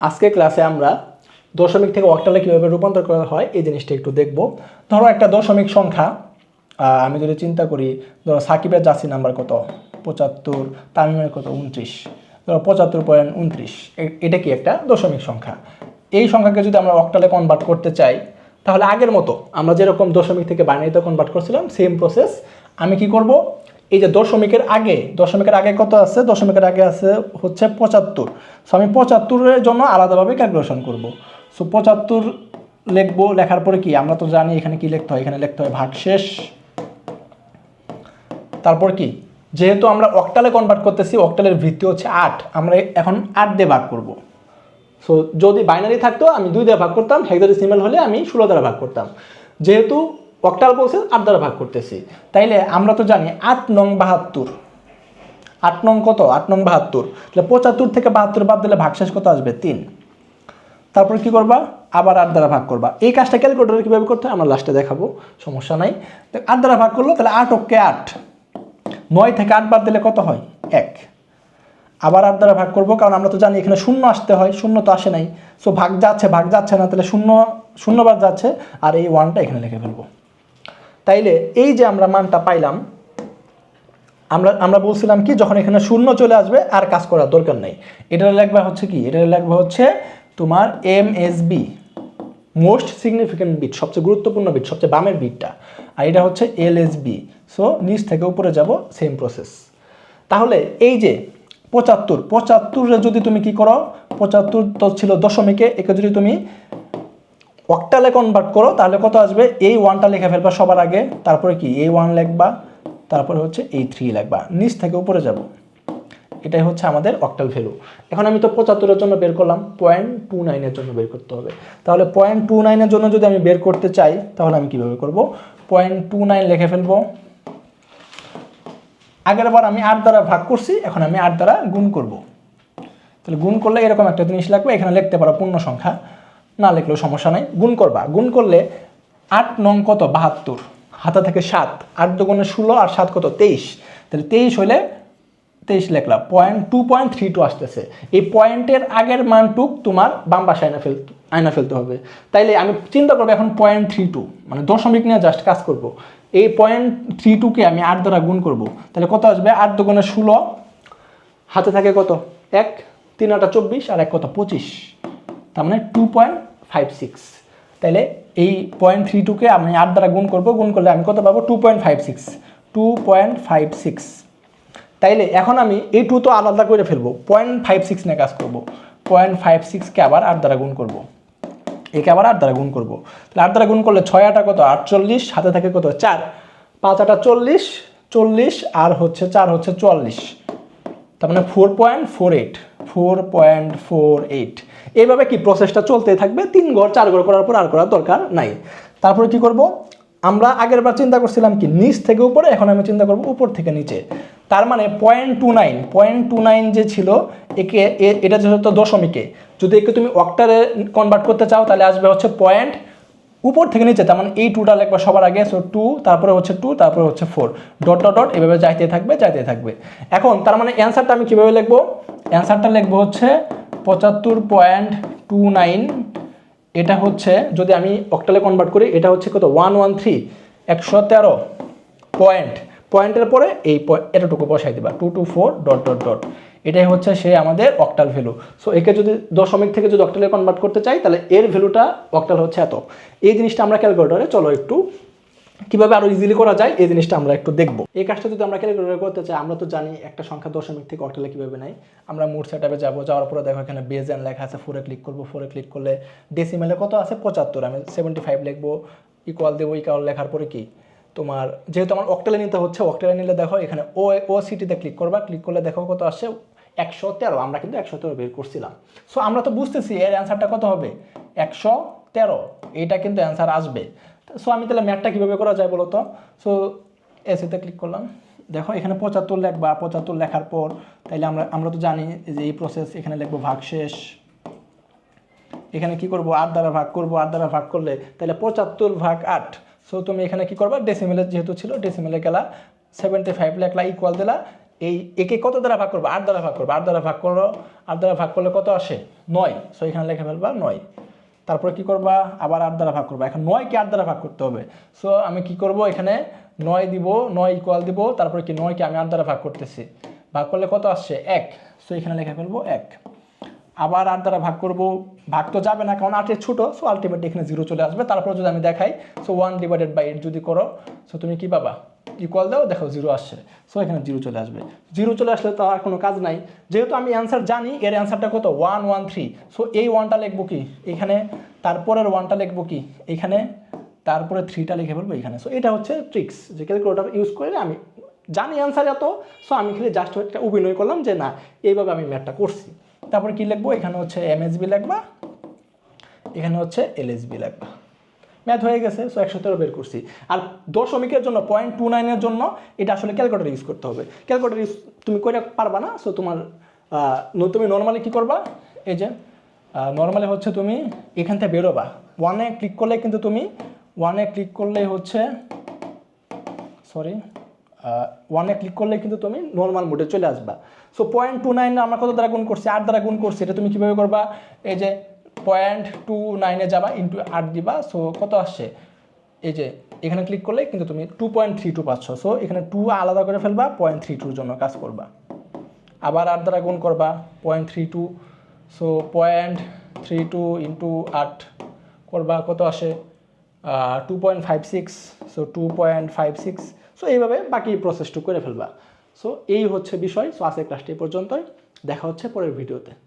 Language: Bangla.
আজকে ক্লাসে আমরা দশমিক থেকে অক্টালে কীভাবে রূপান্তর করা হয় এই জিনিসটা একটু দেখব। ধরো একটা দশমিক সংখ্যা আমি যদি চিন্তা করি, ধরো সাকিবের জাসি নাম্বার কত? পঁচাত্তর, তামিমের কত? উনত্রিশ। ধরো পঁচাত্তর পয়েন্ট উনত্রিশ। এটা কি একটা দশমিক সংখ্যা? এই সংখ্যাকে যদি আমরা অক্টালে কনভার্ট করতে চাই, তাহলে আগের মতো আমরা যেরকম দশমিক থেকে বাইনারিতে কনভার্ট করছিলাম সেম প্রসেস আমি কি করব? এই যে দশমিকের আগে দশমিকের আগে কত আছে? দশমিকের আগে আছে হচ্ছে পঁচাত্তর। সো আমি পঁচাত্তরের জন্য আলাদাভাবে ক্যালকুলেশন করব। সো পঁচাত্তর লিখব, লেখার পরে কি? আমরা তো জানি এখানে কি লিখতে হয়। এখানে লিখতে হয় ভাগশেষ তারপর কি? যেহেতু আমরা অক্টালে কনভার্ট করতেছি অক্টালের ভিত্তি হচ্ছে আট। আমরা এখন আট দিয়ে ভাগ করব। সো যদি বাইনারি থাকতো, আমি দুই দ্বারা ভাগ করতাম হেক্সাডেসিমাল হলে আমি ষোলো দ্বারা ভাগ করতাম। যেহেতু অক্টাল বলছে আট দ্বারা ভাগ করতেছি। তাইলে আমরা তো জানি আট নং বাহাত্তর। আট নং কত? আট নং বাহাত্তর। তাহলে পঁচাত্তর থেকে বাহাত্তর বাদ দিলে ভাগশেষ কত আসবে? তিন। তারপর কি করবা? আবার আট দ্বারা ভাগ করবা। এই কাজটা ক্যালকুলেটরে কীভাবে করতে হয়? আমরা লাস্টে দেখাবো। সমস্যা নাই। তো আট দ্বারা ভাগ করল, তাহলে আট ওকে আট। নয় থেকে আট বাদ দিলে কত হয়? এক। আবার আট দ্বারা ভাগ করব, কারণ আমরা তো জানি এখানে শূন্য আসতে হয়। শূন্য তো আসে নাই। সো ভাগ যাচ্ছে ভাগ যাচ্ছে না, তাহলে শূন্য শূন্যবার যাচ্ছে। আর এই ওয়ানটা এখানে লিখে ফেলব। তাইলে এই যে আমরা মানটা পাইলাম, আমরা আমরা বলছিলাম কি, যখন এখানে শূন্য চলে আসবে, আর কাজ করার দরকার নেই। এটার লেখবা হচ্ছে কি? এটার লেখবা হচ্ছে তোমার M S B most significant bit সবচেয়ে গুরুত্বপূর্ণ বিট সবচেয়ে বামের বিটটা আর এটা হচ্ছে এল এস বি সো নিচ থেকে উপরে যাব সেম প্রসেস তাহলে এই যে পঁচাত্তর, পঁচাত্তরে যদি তুমি কি করো, পঁচাত্তর তো ছিল দশমিকে, একে যদি তুমি অক্টালে কনভার্ট করো, তাহলে কত আসবে? এই ওয়ানটা লিখে ফেলবা সবার আগে, তারপরে কি? এই ওয়ান লিখবা, তারপরে হচ্ছে এই থ্রি লিখবা। নিচ থেকে উপরে যাব। এটাই হচ্ছে আমাদের অক্টাল ভ্যালু। এখন আমি তো পঁচাত্তরের জন্য বের করলাম পয়েন্ট টু নাইনের জন্য বের করতে হবে। তাহলে পয়েন্ট টু নাইনের জন্য যদি আমি বের করতে চাই, তাহলে আমি কীভাবে করব? পয়েন্ট টু নাইন লিখে ফেলব। আগের বার আমি আট দ্বারা ভাগ করছি, এখন আমি আট দ্বারা গুণ করব। তাহলে গুণ করলে এরকম একটা জিনিস লাগবে, এখানে লিখতে পারো পূর্ণ সংখ্যা। না লিখলেও সমস্যা নাই। গুণ করবা। গুণ করলে আট নং কত? বাহাত্তর। হাতা থেকে সাত। আট দুগুণে ষোলো আর সাত কত? তেইশ। তাহলে তেইশ হলে তেইশ লেখলাম। Point two point three two আসতেছে। এই পয়েন্টের আগের মানটুক তোমার বাম পাশে আয়না ফেল আয়না ফেলতে হবে। তাইলে আমি চিন্তা করব এখন পয়েন্ট থ্রি টু। মানে দশমিক নিয়ে জাস্ট কাজ করব। এই পয়েন্ট থ্রি টুকে আমি আট দ্বারা গুণ করব। তাহলে কত আসবে? আট দুগুণে ষোলো। হাতে থাকে কত? এক, তিন আটা চব্বিশ আর এক কত? পঁচিশ। তার মানে টু পয়েন্ট ফাইভ সিক্স তাহলে এই পয়েন্ট থ্রি টুকে আমি আট দ্বারা গুণ করব, গুণ করলে আমি কত পাবো? Two point five six two point five six তাইলে এখন আমি এই টু তো আলাদা করে ফেলব। পয়েন্ট ফাইভ সিক্স নিয়ে কাজ করব। পয়েন্ট ফাইভ সিক্সকে আবার আট দ্বারা গুণ করব। একে আবার আট দ্বারা গুণ করব। তাহলে আট দ্বারা গুণ করলে ছয় আটা কত? আটচল্লিশ। হাতে থাকে কত? চার। পাঁচ আটা চল্লিশ চল্লিশ, আর হচ্ছে চার হচ্ছে চুয়াল্লিশ। তার মানে four point four eight four point four eight এইভাবে কি প্রসেসটা চলতে থাকবে? তিন ঘর, চার ঘর করার পর আর করার দরকার নাই। তারপরে কি করব? আমরা আগের বার চিন্তা করছিলাম কি, নিচ থেকে উপরে, এখন আমি চিন্তা করব উপর থেকে নিচে। তার মানে point two nine point two nine যে ছিল, একে এটা যেহেতু দশমিকে, যদি একে তুমি অক্টারে কনভার্ট করতে চাও, তাহলে আসবে হচ্ছে পয়েন্ট উপর থেকে নিচে, তার মানে এই টুটা লিখবা সবার আগে সো টু তারপরে হচ্ছে টু তারপরে হচ্ছে ফোর ডট ডট ডট এভাবে যাইতে থাকবে যাইতে থাকবে। এখন, তার মানে অ্যান্সারটা আমি কীভাবে লিখব? অ্যান্সারটা লিখব হচ্ছে পঁচাত্তর পয়েন্ট টু নাইন এটা হচ্ছে, যদি আমি অক্টালে কনভার্ট করি, এটা হচ্ছে কত? ওয়ান ওয়ান থ্রি একশো তেরো পয়েন্ট পয়েন্টের পরে এই এতটুকু বসাই দিবা। Two two four dot dot dot এটাই হচ্ছে সে আমাদের অক্টাল ভ্যালু সো একে যদি দশমিক থেকে যদি অক্টালে কনভার্ট করতে চাই, তাহলে এর ভ্যালুটা অক্টাল হচ্ছে এত। এই জিনিসটা আমরা ক্যালকুলেটরে চলো একটু, কীভাবে আরও ইজিলি করা যায়, এই জিনিসটা আমরা একটু দেখব। এই কাজটা যদি আমরা ক্যালকুলেটর করতে চাই, আমরা তো জানি একটা সংখ্যা দশমিক থেকে অক্টালে কীভাবে নাই আমরা মোট সেটআপে যাব, যাওয়ার পরে দেখো এখানে বেজ এন লেখা আছে ফোরে ক্লিক করব ফোরে ক্লিক করলে ডেসিমেলে কত আছে? পঁচাত্তর। আমি সেভেন্টি ফাইভ লিখব ইকুয়াল দেবো ইকুয়াল লেখার পরে কি? তোমার, যেহেতু আমার অক্টালে নিতে হচ্ছে অক্টালে নিলে দেখো এখানে ও ও সিটিতে ক্লিক করবা ক্লিক করলে দেখো কত আসছে? একশো তেরো, আমরা কিন্তু একশো তেরো বের করছিলাম। সো আমরা তো বুঝতেছি এর অ্যান্সারটা কত হবে? একশো তেরো এইটা কিন্তু অ্যান্সার আসবে। সো আমি তাহলে ম্যাথটা কীভাবে করা যায় বলো তো? সো এসিতে ক্লিক করলাম। দেখো, এখানে পঁচাত্তর লেখবা, পঁচাত্তর লেখার পর তাইলে আমরা আমরা তো জানি যে এই প্রসেস এখানে লিখব ভাগশেষ এখানে কি করব? আট দ্বারা ভাগ করব, আট দ্বারা ভাগ করলে তাহলে পঁচাত্তর ভাগ আট। সো তুমি এখানে কি করবা? ডেসিমেলে যেহেতু ছিল ডেসিমেলে গেলা। সেভেন্টি ফাইভ লেখলা ইকুয়াল দিলা। এই একে কত দ্বারা ভাগ করব? আট দ্বারা ভাগ করব। আট দ্বারা ভাগ করো, আট দ্বারা ভাগ করলে কত আসে? নয়। সো এখানে লিখে ফেলবা নয়। তারপরে কি করবা? আবার আট দ্বারা ভাগ করবা। এখন নয়কে আট দ্বারা ভাগ করতে হবে। সো আমি কি করব এখানে? নয় দিব, নয় ইকুয়াল দিব, তারপরে কি নয়কে আমি আট দ্বারা ভাগ করতেছি। ভাগ করলে কত আসছে এক। সো এখানে লিখে ফেলব এক। আবার আট দ্বারা ভাগ করব। ভাগ তো যাবে না, কারণ আটের ছোটো, সো আলটিমেটলি এখানে জিরো চলে আসবে। তারপর যদি আমি দেখাই, so one divided by eight যদি করো, সো তুমি কি পাবা? ইকুয়াল দাও, দেখো জিরো আসছে। সো এখানে জিরো চলে আসবে। জিরো চলে আসলে তো আর কোনো কাজ নাই। যেহেতু আমি অ্যান্সার জানি, এর অ্যান্সারটা কত? ওয়ান ওয়ান থ্রি সো এই ওয়ানটা লিখব কি? এখানে, তারপরের ওয়ানটা লিখব কি? এখানে, তারপরে থ্রিটা লিখে ফেলব এখানে। সো এটা হচ্ছে ট্রিক্স যে ক্যালকুলেটার ইউজ করে আমি জানি অ্যান্সার এত। সো আমি খালি জাস্ট একটা অভিনয় করলাম যে, না, এইভাবে আমি ম্যাথটা করছি। তারপরে কি লিখব? এখানে হচ্ছে এমএসবি লিখবা। এখানে হচ্ছে এলএসবি লিখবা। ম্যাথ হয়ে গেছে সো একশো তেরো বের করছি। আর দশমিকের জন্য পয়েন্ট টু নাইনের জন্য, এটা আসলে ক্যালকুলেটার ইউজ করতে হবে। ক্যালকুলেটার ইউজ তুমি করে পারবা না সো তোমার তুমি নর্মালি কী করবা? এই যে নর্মালি হচ্ছে তুমি এখান থেকে বেরোবা। ওয়ানে ক্লিক করলে কিন্তু তুমি ওয়ানে ক্লিক করলে হচ্ছে সরি ওয়ানে ক্লিক করলে কিন্তু তুমি নর্মাল মোডে চলে আসবা। সো পয়েন্ট টু নাইন আমরা কত দ্বারা গুণ করছি? আট দ্বারা গুণ করছি, এটা তুমি কীভাবে করবা? এই যে পয়েন্ট টু নাইনে যাবা ইন্টু আট দিবা। সো কত আসছে? এই যে, এখানে ক্লিক করলে কিন্তু তুমি টু পয়েন্ট থ্রি টু পাচ্ছ। সো এখানে টু আলাদা করে ফেলবা পয়েন্ট থ্রি টুর জন্য কাজ করবা। আবার আট দ্বারা গুণ করবা point three two so point three two into আট করবা, কত আসে? Two point five six so two point five six so এইভাবে বাকি প্রসেসটু করে ফেলবা। সো এই হচ্ছে বিষয়। সো আজকের ক্লাসটি পর্যন্তই। দেখা হচ্ছে পরের ভিডিওতে